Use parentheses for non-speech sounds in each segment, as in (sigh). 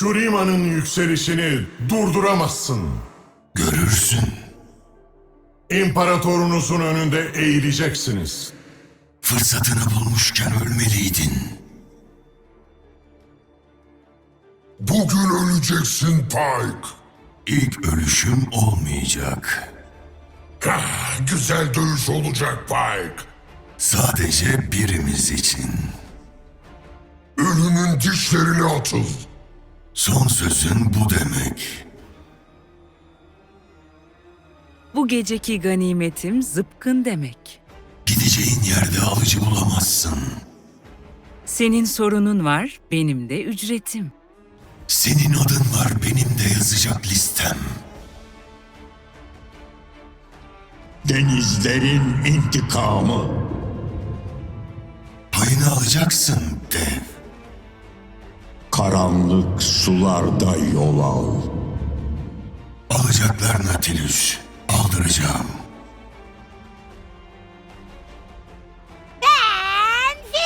Shurima'nın yükselişini durduramazsın. Görürsün. İmparatorunuzun önünde eğileceksiniz. Fırsatını bulmuşken ölmeliydin. Bugün öleceksin Pike. İlk ölüşüm olmayacak. Ah, güzel dövüş olacak Pike. Sadece birimiz için. Ölümün dişlerini atıl. Son sözün bu demek. Bu geceki ganimetim zıpkın demek. Gideceğin yerde alıcı bulamazsın. Senin sorunun var, benim de ücretim. Senin adın var benim de yazacak listem. Denizlerin intikamı. Payını alacaksın dev. Karanlık sularda yol al. Alacaklar Nautilus. Aldıracağım. Bensiz!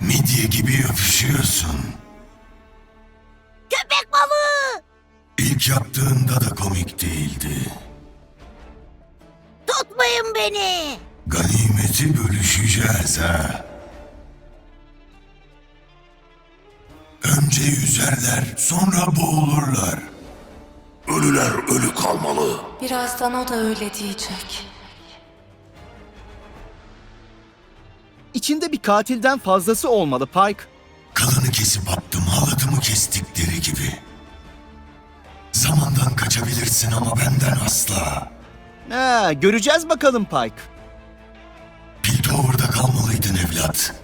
Midye gibi öpüşüyorsun. Köpek balığı! İlk yaptığında da komik değildi. Tutmayın beni! Ganimeti bölüşeceğiz ha. Önce yüzerler, sonra boğulurlar. Ölüler ölü kalmalı. Birazdan o da öyle diyecek. İçinde bir katilden fazlası olmalı Pike. Kalını kesip attım, halatımı kestikleri gibi. Zamandan kaçabilirsin ama benden asla. Ha, göreceğiz bakalım Pike. Piltover'da kalmalıydın evlat.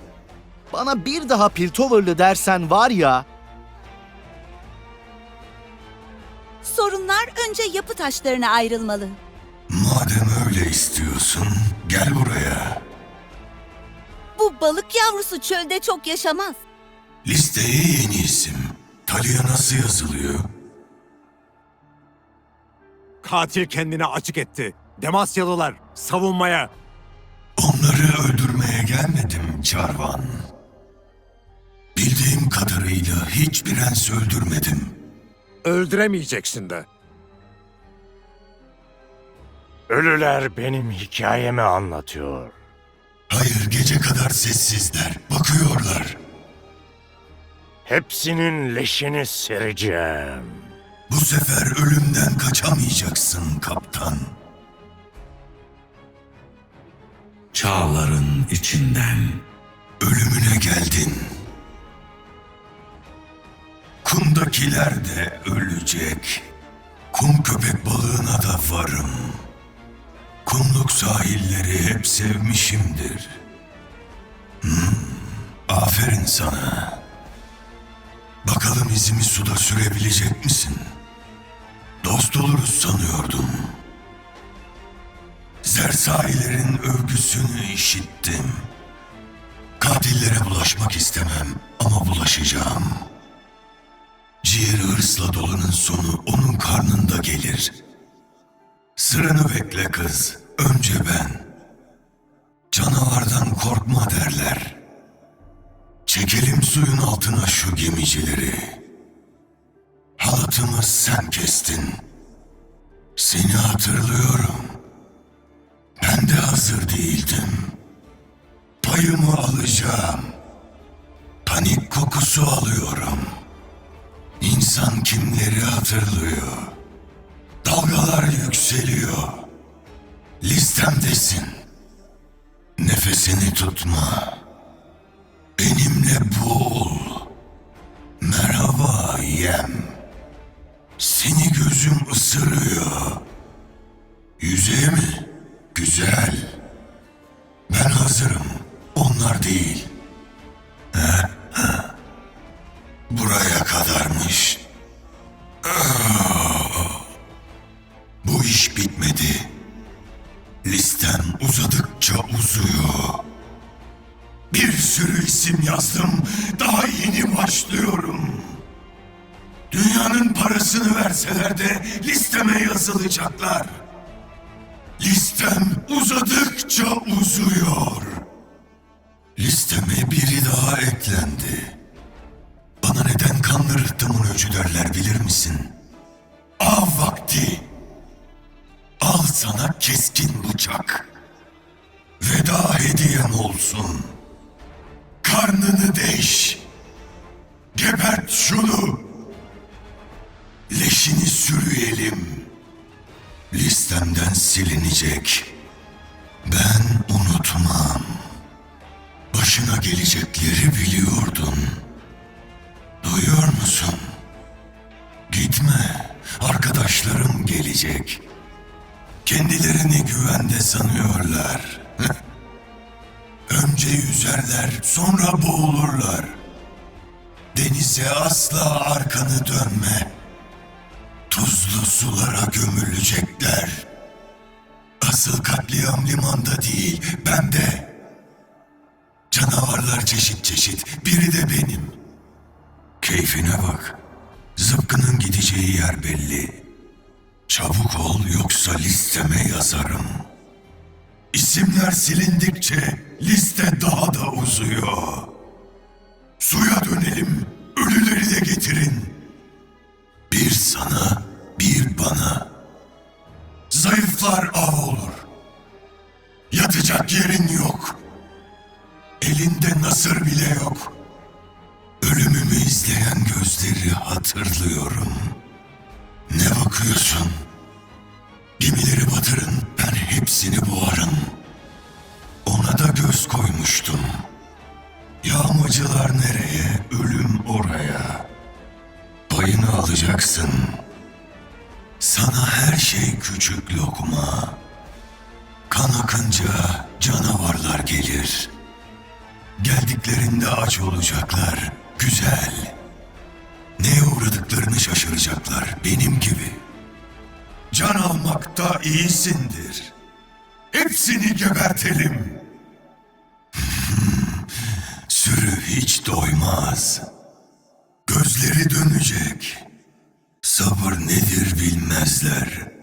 Bana bir daha Piltover'lı dersen var ya... Sorunlar önce yapı taşlarına ayrılmalı. Madem öyle istiyorsun, gel buraya. Bu balık yavrusu çölde çok yaşamaz. Listeye yeni isim. Talia nasıl yazılıyor? Katil kendini açık etti. Demasyalılar savunmaya. Onları öldürmeye gelmedim Çarvan. Bildiğim kadarıyla hiç prens öldürmedim. Öldüremeyeceksin de. Ölüler benim hikayemi anlatıyor. Hayır gece kadar sessizler, bakıyorlar. Hepsinin leşini sereceğim. Bu sefer ölümden kaçamayacaksın kaptan. çağların içinden Ölümüne geldin. Kumdakiler de ölecek. Kum köpek balığına da varım. Kumluk sahilleri hep sevmişimdir. Hmm, aferin sana. Bakalım izimi suda sürebilecek misin? Dost oluruz sanıyordum. Zersahilerin övgüsünü işittim. Katillere bulaşmak istemem ama bulaşacağım. Ciğeri hırsla dolanın sonu onun karnında gelir. Sıranı bekle kız, önce ben. Canavardan korkma derler. Çekelim suyun altına şu gemicileri. Halatımı sen kestin. Seni hatırlıyorum. Ben de hazır değildim. Payımı alacağım. Panik kokusu alıyorum. İnsan kimleri hatırlıyor. Dalgalar yükseliyor. Listemdesin. Nefesini tutma. Benimle boğul. Merhaba yem. Seni gözüm ısırıyor. Yüzeye mi? Güzel. Listem uzadıkça uzuyor. Bir sürü isim yazdım. Daha yeni başlıyorum. Dünyanın parasını verseler de listeme yazılacaklar. Listem uzadıkça uzuyor. Listeme biri daha eklendi. Bana neden Kanlı rıhtımın öcü derler bilir misin? Av vakti. Sana keskin bıçak. Veda hediyen olsun. Karnını deş. Gebert şunu. Leşini sürüyelim. Listemden silinecek. Ben unutmam. Başına gelecekleri biliyordun. Duyuyor musun? Gitme. Arkadaşlarım gelecek. Kendilerini güvende sanıyorlar. Önce yüzerler, sonra boğulurlar. Denize asla arkanı dönme. Tuzlu sulara gömülecekler. Asıl katliam limanda değil, bende. Canavarlar çeşit çeşit, biri de benim. Keyfine bak. Zıpkının gideceği yer belli. Çabuk ol yoksa listeme yazarım. İsimler silindikçe liste daha da uzuyor. Suya dönelim, ölüleri de getirin. Bir sana, bir bana. Zayıflar av olur. Yatacak yerin yok. Elinde nasır bile yok. Ölümümü izleyen gözleri hatırlıyorum. Bakıyorsun? Gemileri batırın, ben hepsini boğarım. Ona da göz koymuştum. Yağmacılar nereye, ölüm oraya. Payını alacaksın. Sana her şey küçük lokma. Kan akınca canavarlar gelir. Geldiklerinde aç olacaklar. Güzel. Neye uğradıklarını şaşıracaklar benim gibi. Can almakta iyisindir. Hepsini gebertelim. (laughs) Sürü hiç doymaz. Gözleri dönecek. Sabır nedir bilmezler.